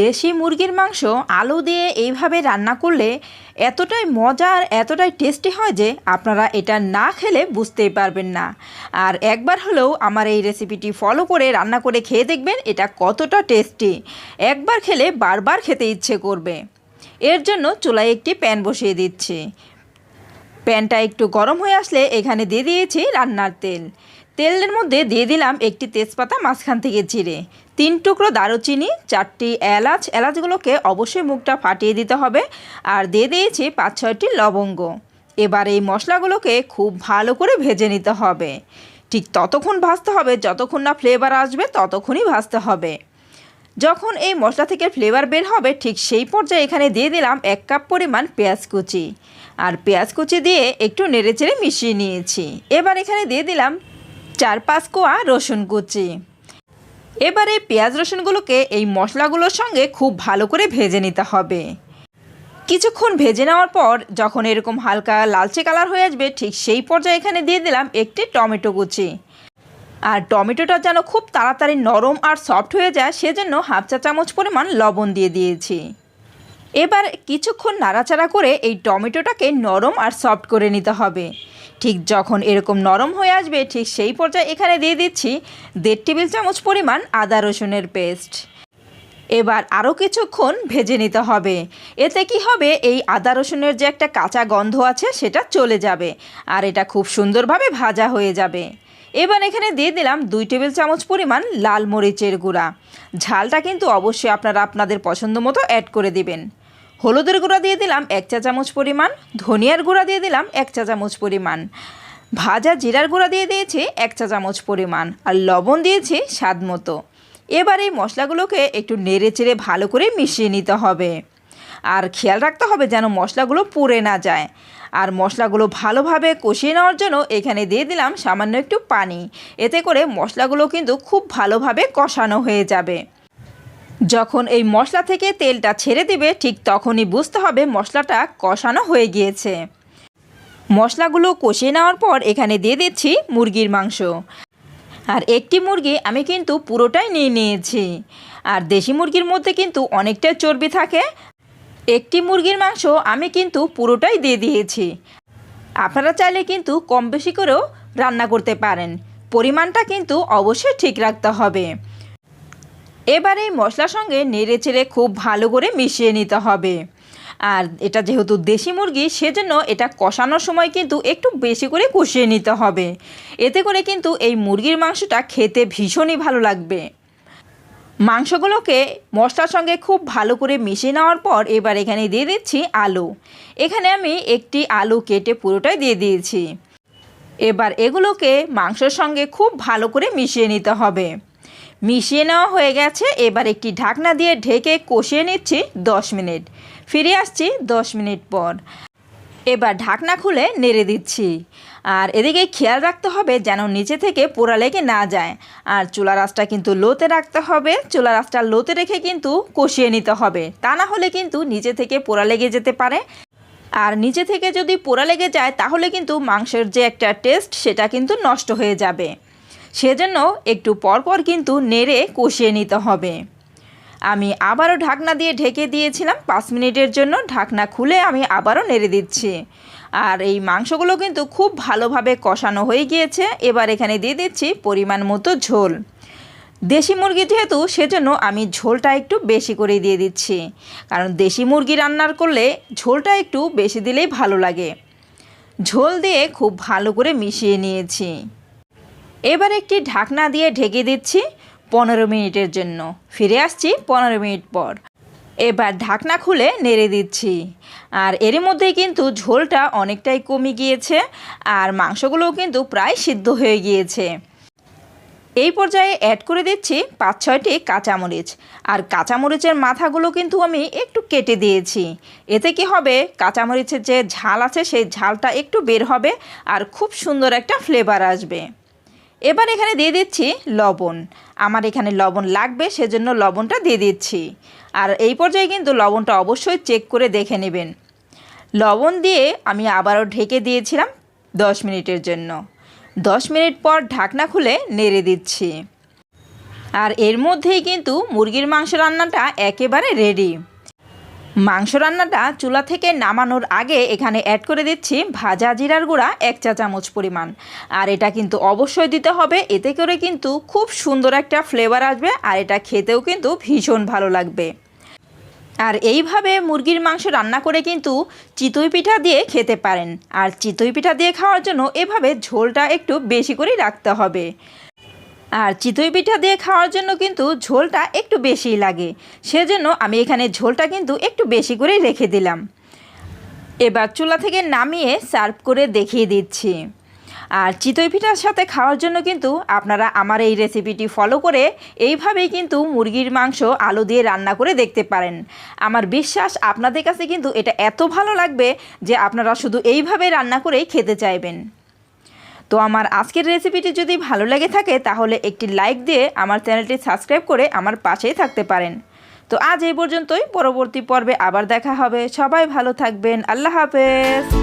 দেশি মুরগির মাংস আলু দিয়ে এইভাবে রান্না করলে এতটাই মজার এতটাই টেস্টি হয় যে আপনারা এটা না খেলে বুঝতেই পারবেন না। আর একবার হলেও আমার এই রেসিপিটি ফলো করে, রান্না করে খেয়ে দেখবেন এটা কতটা টেস্টি। একবার খেলে বারবার খেতে ইচ্ছে করবে। এর জন্য চুলায় একটি প্যান বসিয়ে দিচ্ছি। প্যানটা একটু গরম হয়ে আসলে এখানে দিয়ে দিয়েছি রান্নার তেল। তেলের মধ্যে দিয়ে দিলাম একটি তেজপাতা, মাঝখান থেকে চিড়ে তিন টুকরো দারুচিনি, চারটি এলাচ। এলাচগুলোকে অবশ্যই মুখটা ফাটিয়ে দিতে হবে আর দিয়ে দিয়েছি পাঁচ, ছয়টি লবঙ্গ। এবার এই মশলাগুলোকে খুব ভালো করে ভেজে নিতে হবে। ঠিক ততক্ষণ ভাজতে হবে, যতক্ষণ না ফ্লেভার আসবে ততক্ষণই ভাজতে হবে। যখন এই মশলা থেকে ফ্লেভার বের হবে, ঠিক সেই পর্যায়ে এখানে দিয়ে দিলাম এক কাপ পরিমাণ পেঁয়াজ কুচি। আর পেঁয়াজ কুচি দিয়ে একটু নেড়েচেড়ে মিশিয়ে নিয়েছি। এবার এখানে দিয়ে দিলাম চার, পাঁচ কোয়া রসুন কুচি। এবারে পেঁয়াজ রসুনগুলোকে এই মশলাগুলোর সঙ্গে খুব ভালো করে ভেজে নিতে হবে। কিছুক্ষণ ভেজে নেওয়ার পর যখন এরকম হালকা লালচে কালার হয়ে আসবে, ঠিক সেই পর্যায়ে এখানে দিয়ে দিলাম একটি টমেটো কুচি। আর টমেটোটা যেন খুব তাড়াতাড়ি নরম আর সফট হয়ে যায়, সেজন্য হাফ চা চামচ পরিমাণ লবণ দিয়ে দিয়েছি। এবার কিছুক্ষণ নাড়াচাড়া করে এই টমেটোটাকে নরম আর সফট করে নিতে হবে। ঠিক যখন এরকম নরম হয়ে আসবে, ঠিক সেই পর্যায়ে এখানে দিয়ে দিচ্ছি দেড় টেবিল চামচ পরিমাণ আদা রসুনের পেস্ট। এবার আরও কিছুক্ষণ ভেজে নিতে হবে। এতে কি হবে? এই আদা রসুনের যে একটা কাঁচা গন্ধ আছে, সেটা চলে যাবে আর এটা খুব সুন্দরভাবে ভাজা হয়ে যাবে। এবার এখানে দিয়ে দিলাম দুই টেবিল চামচ পরিমাণ লাল মরিচের গুঁড়া। ঝালটা কিন্তু অবশ্যই আপনারা আপনাদের পছন্দ মতো অ্যাড করে দিবেন। হলুদের গুঁড়া দিয়ে দিলাম এক চা চামচ পরিমাণ, ধনিয়ার গুঁড়া দিয়ে দিলাম এক চা চামচ পরিমাণ। ভাজা জিরার গুঁড়া দিয়ে দিয়েছি এক চা চামচ পরিমাণ আর লবণ দিয়েছি স্বাদ মতো। এবার এই মশলাগুলোকে একটু নেড়ে চেড়ে ভালো করে মিশিয়ে নিতে হবে। আর খেয়াল রাখতে হবে যেন মশলাগুলো পুড়ে না যায়। আর মশলাগুলো ভালোভাবে কষিয়ে নেওয়ার জন্য এখানে দিয়ে দিলাম সামান্য একটু পানি। এতে করে মশলাগুলো কিন্তু খুব ভালোভাবে কষানো হয়ে যাবে। যখন এই মশলা থেকে তেলটা ছেড়ে দিবে, ঠিক তখনই বুঝতে হবে মশলাটা কষানো হয়ে গিয়েছে। মশলাগুলো কষিয়ে নেওয়ার পর এখানে দিয়ে দিচ্ছি মুরগির মাংস। আর একটি মুরগি আমি কিন্তু পুরোটাই নিয়ে নিয়েছি। আর দেশি মুরগির মধ্যে কিন্তু অনেকটাই চর্বি থাকে। একটি মুরগির মাংস আমি কিন্তু পুরোটাই দিয়ে দিয়েছি। আপনারা চাইলে কিন্তু কম বেশি করেও রান্না করতে পারেন। পরিমাণটা কিন্তু অবশ্যই ঠিক রাখতে হবে। এবার এই মশলার সঙ্গে নেড়ে চেড়ে খুব ভালো করে মিশিয়ে নিতে হবে। আর এটা যেহেতু দেশি মুরগি, সেজন্য এটা কষানোর সময় কিন্তু একটু বেশি করে কষিয়ে নিতে হবে। এতে করে কিন্তু এই মুরগির মাংসটা খেতে ভীষণই ভালো লাগবে। মাংসগুলোকে মশলার সঙ্গে খুব ভালো করে মিশিয়ে নেওয়ার পর এবার এখানে দিয়ে দিচ্ছি আলু। এখানে আমি একটি আলু কেটে পুরোটাই দিয়ে দিয়েছি। এবার এগুলোকে মাংসর সঙ্গে খুব ভালো করে মিশিয়ে নিতে হবে। মিশিয়ে নেওয়া হয়ে গেছে। এবার একটি ঢাকনা দিয়ে ঢেকে কষিয়ে নিচ্ছি দশ মিনিট। ফিরে আসছি দশ মিনিট পর। এবার ঢাকনা খুলে নেড়ে দিচ্ছি। আর এদিকে খেয়াল রাখতে হবে যেন নিচে থেকে পোড়া লেগে না যায়। আর চুলা রাসটা কিন্তু লোতে রাখতে হবে। চুলা রাসটা লোতে রেখে কিন্তু কষিয়ে নিতে হবে। তা না হলে কিন্তু নিচে থেকে পোড়া লেগে যেতে পারে। আর নিচে থেকে যদি পোড়া লেগে যায়, তাহলে কিন্তু মাংসের যে একটা টেস্ট, সেটা কিন্তু নষ্ট হয়ে যাবে। সেজন্য একটু পরপর কিন্তু নেড়ে কষিয়ে নিতে হবে। আমি আবারও ঢাকনা দিয়ে ঢেকে দিয়েছিলাম, পাঁচ মিনিটের জন্য ঢাকনা খুলে আমি আবারও নেড়ে দিচ্ছি। আর এই মাংসগুলো কিন্তু খুব ভালোভাবে কষানো হয়ে গিয়েছে, এবার এখানে দিয়ে দিচ্ছি পরিমাণ মতো ঝোল। দেশি মুরগি যেহেতু, সেজন্য আমি ঝোলটা একটু বেশি করে দিয়ে দিচ্ছি। কারণ দেশি মুরগি রান্নার করলে ঝোলটা একটু বেশি দিলেই ভালো লাগে। ঝোল দিয়ে খুব ভালো করে মিশিয়ে নিয়েছি। এবার একটি ঢাকনা দিয়ে ঢেকে দিচ্ছি পনেরো মিনিটের জন্য। ফিরে আসছি পনেরো মিনিট পর। এবার ঢাকনা খুলে নেড়ে দিচ্ছি। আর এর মধ্যেই কিন্তু ঝোলটা অনেকটাই কমে গিয়েছে আর মাংসগুলোও কিন্তু প্রায় সিদ্ধ হয়ে গিয়েছে। এই পর্যায়ে অ্যাড করে দিচ্ছি পাঁচ ছয়টি কাঁচামরিচ। আর কাঁচামরিচের মাথাগুলো কিন্তু আমি একটু কেটে দিয়েছি। এতে কি হবে? কাঁচামরিচের যে ঝাল আছে, সেই ঝালটা একটু বের হবে আর খুব সুন্দর একটা ফ্লেভার আসবে। এবার এখানে দিয়ে দিচ্ছি লবণ। আমার এখানে লবণ লাগবে, সেজন্য লবণটা দিয়ে দিচ্ছি। আর এই পর্যায়ে কিন্তু লবণটা অবশ্যই চেক করে দেখে নেবেন। লবণ দিয়ে আমি আবারও ঢেকে দিয়েছিলাম দশ মিনিটের জন্য। দশ মিনিট পর ঢাকনা খুলে নেড়ে দিচ্ছি। আর এর মধ্যেই কিন্তু মুরগির মাংস রান্নাটা একেবারে রেডি মাংস রান্নাটা চুলা থেকে নামানোর আগে এখানে অ্যাড করে দিচ্ছি ভাজা জিরার গুঁড়া এক চা চামচ পরিমাণ। আর এটা কিন্তু অবশ্যই দিতে হবে, এতে করে কিন্তু খুব সুন্দর একটা ফ্লেভার আসবে আর এটা খেতেও কিন্তু ভীষণ ভালো লাগবে। আর এইভাবে মুরগির মাংস রান্না করে কিন্তু চিতই পিঠা দিয়ে খেতে পারেন। আর চিতই পিঠা দিয়ে খাওয়ার জন্য এভাবে ঝোলটা একটু বেশি করেই রাখতে হবে। আর চিতই পিঠা দিয়ে খাওয়ার জন্য কিন্তু ঝোলটা একটু বেশিই লাগে। সেজন্য আমি এখানে ঝোলটা কিন্তু একটু বেশি করেই রেখে দিলাম। এবার চুলা থেকে নামিয়ে সার্ভ করে দেখিয়ে দিচ্ছি। আর চিতই পিঠার সাথে খাওয়ার জন্য কিন্তু আপনারা আমার এই রেসিপিটি ফলো করে এইভাবেই কিন্তু মুরগির মাংস আলু দিয়ে রান্না করে দেখতে পারেন। আমার বিশ্বাস আপনাদের কাছে কিন্তু এটা এত ভালো লাগবে যে আপনারা শুধু এইভাবে রান্না করেই খেতে চাইবেন। তো আমার আজকের রেসিপিটি যদি ভালো লেগে থাকে, তাহলে একটি লাইক দিয়ে আমার চ্যানেলটি সাবস্ক্রাইব করে আমার পাশেই থাকতে পারেন। তো আজ এই পর্যন্তই, পরবর্তী পর্বে আবার দেখা হবে। সবাই ভালো থাকবেন। আল্লাহ হাফেজ।